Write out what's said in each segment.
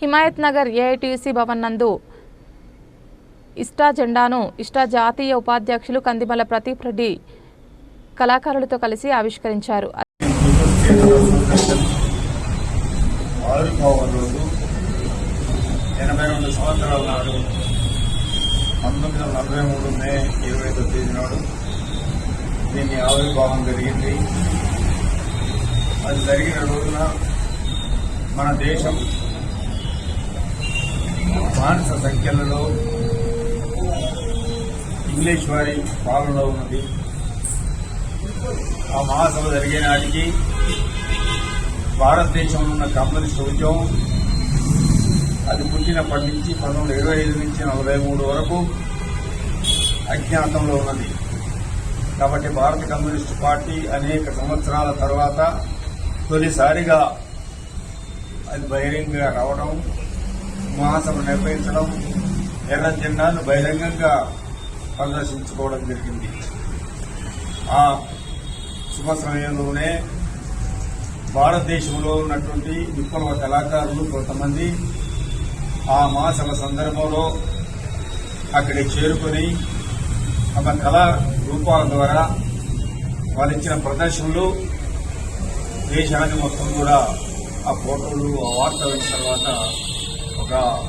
Himayat Nagar AITC Bhavan నందు ఇష్టా జెండాను ఇష్టా జాతీయ ఉపాధ్యక్షులు కందిమల ప్రతీప్ రెడ్డి కళాకారులతో కలిసి ఆవిష్కరించారు. ఎనభై రెండు సంవత్సరాల నాడు పంతొమ్మిది వందల నలభై మూడు మే ఇరవై ఐదో తేదీ నాడు దీన్ని ఆవిర్భావం జరిగింది. అది జరిగిన రోజున మన దేశం మానస సంఖ్యలలో ఇంగ్లీష్ వారి పాలనలో ఉన్నది. ఆ మహాసభ జరిగే నాటికి భారతదేశంలో ఉన్న కమ్యూనిస్ట్ ఉద్యమం అది పుట్టినప్పటి నుంచి పంతొమ్మిది ఇరవై ఐదు నుంచి నలభై మూడు వరకు అజ్ఞాతంలో ఉన్నది. కాబట్టి భారత కమ్యూనిస్ట్ పార్టీ అనేక సంవత్సరాల తర్వాత తొలిసారిగా అది బహిరంగంగా రావడం మహాసభ నిర్వహించడం ఎర్ర జెండాను బహిరంగంగా ప్రదర్శించుకోవడం జరిగింది. ఆ శుభ సమయంలోనే భారతదేశంలో ఉన్నటువంటి విప్లవ కళాకారులు కొంతమంది ఆ మహాసభ సందర్భంలో అక్కడికి చేరుకొని తమ కళా రూపాల ద్వారా వాళ్ళు ఇచ్చిన ప్రదర్శనలు దేశాన్ని మొత్తం కూడా ఆ ఫోటోలు ఆ వార్త వచ్చిన తర్వాత ఒక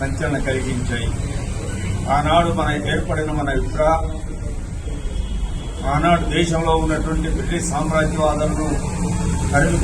సంచలన కలిగించాయి. ఆనాడు మన ఏర్పడిన మన విప్ర ఆనాడు దేశంలో ఉన్నటువంటి బ్రిటిష్ సామ్రాజ్యవాదులను తరిమి